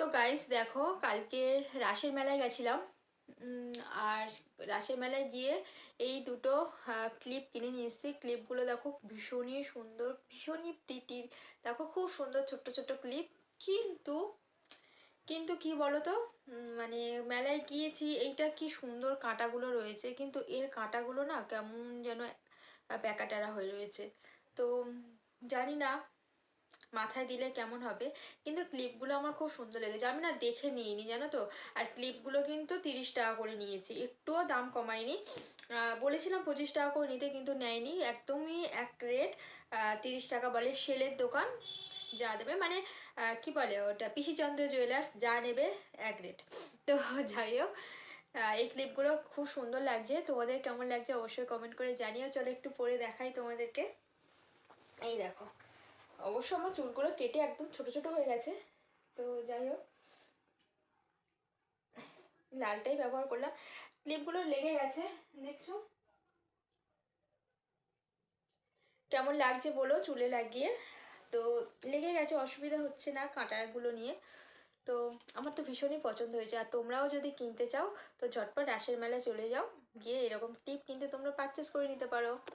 তো গাইস দেখো কালকে রাসের মেলায় গেছিলাম। আর রাসের মেলায় গিয়ে এই দুটো ক্লিপ কিনে নিয়ে এসেছি। ক্লিপগুলো দেখো, ভীষণই সুন্দর, ভীষণই প্রিটি দেখো, খুব সুন্দর ছোট্ট ছোট্ট ক্লিপ কিন্তু কিন্তু কি বলো তো মানে মেলায় গিয়েছি, এইটা কি সুন্দর কাঁটাগুলো রয়েছে। কিন্তু এর কাঁটাগুলো না কেমন যেন প্যাকাটারা হয়ে রয়েছে। তো, জানি না মাথায় দিলে কেমন হবে? কিন্তু ক্লিপগুলো আমার খুব সুন্দর লেগেছে। আমি না দেখে নিইনি, জানো তো? আর ক্লিপগুলো কিন্তু তিরিশ টাকা করে নিয়েছি। একটুও দাম কমায়নি। বলেছিলাম পঁচিশ টাকা করে নিতে কিন্তু নেয়নি। একদমই এক রেট তিরিশ টাকা বলে সেলের দোকান যা দেবে। মানে কি বলে ওটা? পিসিচন্দ্র জুয়েলার্স যা নেবে, এক রেট। তো যাই হোক এই ক্লিপগুলো খুব সুন্দর লাগছে। তোমাদের কেমন লাগছে অবশ্যই কমেন্ট করে জানিও। চলো একটু পরে দেখাই তোমাদেরকে। এই দেখো। অবশ্য আমার চুলগুলো কেটে একদম ছোট ছোট হয়ে গেছে। তো যাই হোক। লালটাই ব্যবহার করলাম। ক্লিপগুলো লেগে গেছে, দেখছ? কেমন লাগছে বলো চুলে লাগিয়ে? তো লেগে গেছে, অসুবিধা হচ্ছে না কাঁটাগুলো নিয়ে। তো আমার তো ভীষণই পছন্দ হয়েছে। আর তোমরাও যদি কিনতে চাও, তো ঝটপট রাসের মেলায় চলে যাও। গিয়ে এরকম টিপ কিনতে তোমরা পারচেস করে নিতে পারো।